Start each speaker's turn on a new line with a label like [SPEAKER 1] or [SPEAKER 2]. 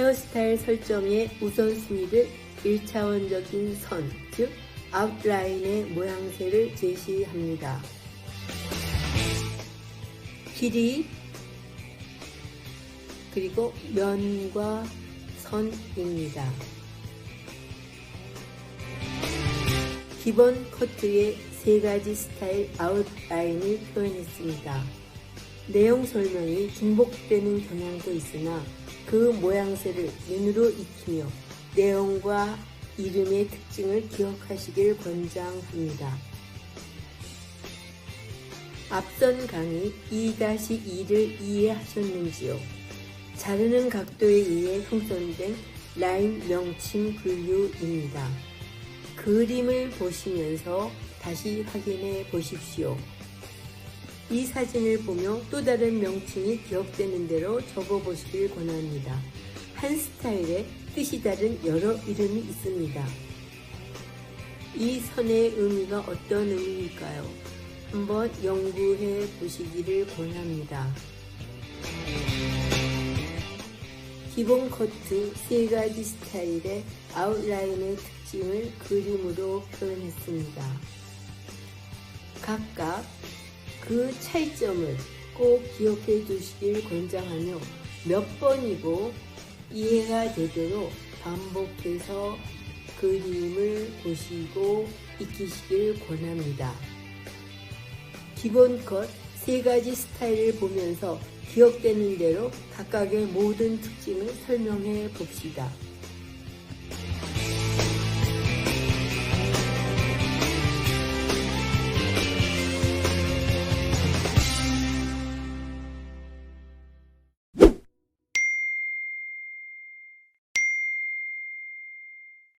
[SPEAKER 1] 헤어스타일 설정의 우선순위를 1차원적인 선, 즉 아웃라인의 모양새를 제시합니다. 길이 그리고 면과 선입니다. 기본 커트의 세 가지 스타일 아웃라인을 표현했습니다. 내용 설명이 중복되는 경향도 있으나 그 모양새를 눈으로 익히며 내용과 이름의 특징을 기억하시길 권장합니다. 앞선 강의 2-2를 이해하셨는지요? 자르는 각도에 의해 형성된 라인 명칭 분류입니다. 그림을 보시면서 다시 확인해 보십시오. 이 사진을 보며 또 다른 명칭이 기억되는 대로 적어 보시길 권합니다. 한 스타일에 뜻이 다른 여러 이름이 있습니다. 이 선의 의미가 어떤 의미일까요? 한번 연구해 보시기를 권합니다. 기본 커트 세 가지 스타일의 아웃라인의 특징을 그림으로 표현했습니다. 각각 그 차이점을 꼭 기억해 두시길 권장하며 몇 번이고 이해가 되도록 반복해서 그림을 보시고 익히시길 권합니다. 기본 컷 세 가지 스타일을 보면서 기억되는 대로 각각의 모든 특징을 설명해 봅시다.